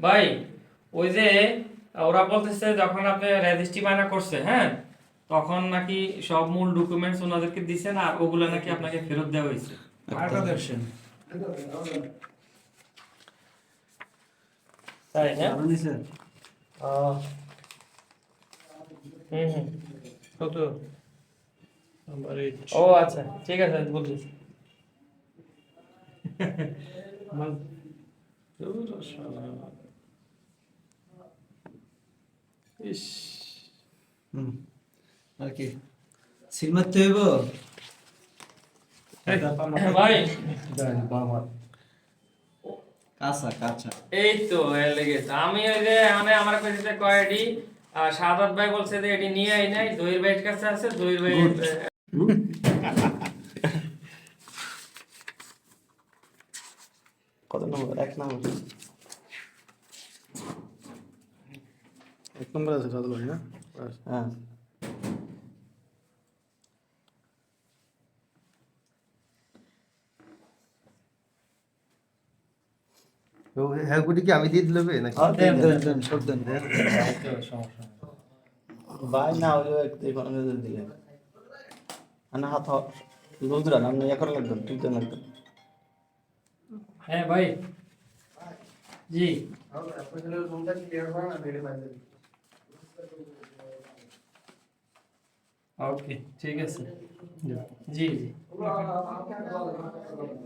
ভাই ওই যে ওরা বলতেছে যখন আপনি রেজিস্ট্রি বায়না করছে হ্যাঁ তখন নাকি সব মূল ডকুমেন্টস ওনাদেরকে দিছেন আর ওগুলো নাকি আপনাকে ফেরত দেওয়া হয়েছে। তাই না? ও। হুম হুম। কত? ও আচ্ছা ঠিক আছে শালা। ইস হুম আর কি সিল মারতে হইব এই দা পামা ভাই কাঁচা কাঁচা এই তো এর লেগেছে আমি ওই যে মানে আমার কাছে আর সাদাত ভাই বলছে যে এটি নিয়ে আই নাই দইয়ের ভাইয়ের কাছে আছে দইয়ের ভাই কত নম্বর এক নম্বর এক নম্বর আছে সাদা ভাই না হ্যাঁ। হ্যাঁ কি আমি দিয়ে দিলবে নাকি? আর দেন দেন, দেন দেন সব দেন। সমস্যা ভাই না একটু এখন দিলে। মানে হাত লুজরা না ইয়ে করা লাগবে তুলতে লাগবে। হ্যাঁ ভাই। জি। ওকে ঠিক আছে। জি। জি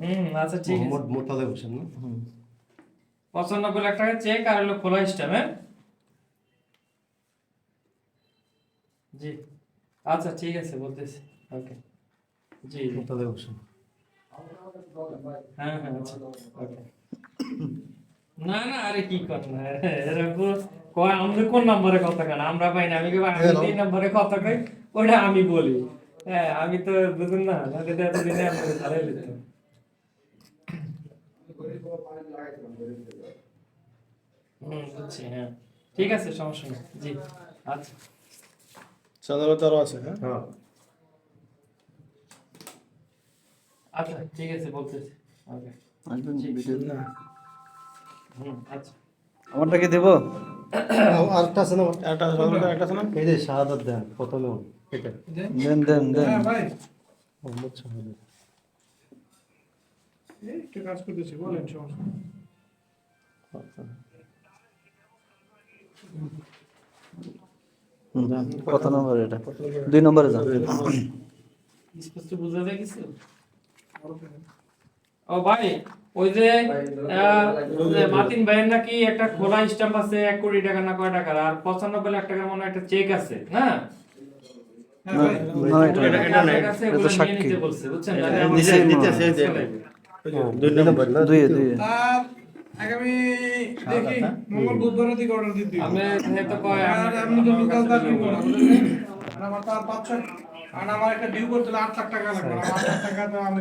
হুম আচ্ছা ঠিক আছে। মোট মোটালে বসেন না? হুম। পঁচানব্বই লাখ টাকা চেক আর হলো খোলা স্টাম হ্যাঁ? জি। আচ্ছা ঠিক আছে বলতেছি। ওকে। জি জি। মোটালে বসেন। হ্যাঁ হ্যাঁ আচ্ছা না না আরে কি কর না এরকম কয় আমাদের কোন নম্বরে কথা কেন আমরা পাই না আমি আমি তিন নম্বরে কথা কই? ওটা আমি বলি। হ্যাঁ আমি তো বুঝুন না এতদিনে লিখতাম হুম বুঝছি হ্যাঁ। ঠিক আছে সমস্যা নেই। জি আচ্ছা। সাদা আছে হ্যাঁ হ্যাঁ আচ্ছা ঠিক আছে বলতেছি। ওকে। একদম ভিডিও না। হুম আচ্ছা। আমারটাকে দেবো? আরেকটা আছে না? একটা একটা আছে না? এই যে শাহাদাত দেন প্রথমে। এটা দেন দেন। দেন ভাই। মোহাম্মদ শাহাদাত। এই কাজ করতেছি বলেন সমস্যা কত নম্বর এটা? দুই নম্বরে যান। স্পষ্ট বোঝা যায় কিছু? ও ভাই ওই যে মার্টিন ভাইয়ের নাকি একটা খোলা স্ট্যাম্প আছে এক কোটি টাকা না কয় টাকার? আর পঁচানব্বই লাখ টাকার মনে একটা চেক আছে না? হ্যাঁ ভাই না এটা ওগুলো না। নাকি আপনার কাছে এটা ওগুলো নিয়ে সাক্ষী। নিতে বলছে, বুঝছেন? এটা নাহলে নিচে আমাদের- নিতেছে, এই যে চলে। দুই নম্বর না দুই দুই। আর আগামী দেখি মঙ্গল বুধবারের দিকে অর্ডার দিতে আমি যেহেতু কয় আমি- তো বিকাল তার আমার তো আর পাঁচ ছয় আর আমার একটা ডিউ করতে হলে আট লাখ টাকা লাগবে। আট লাখ টাকা তো আমি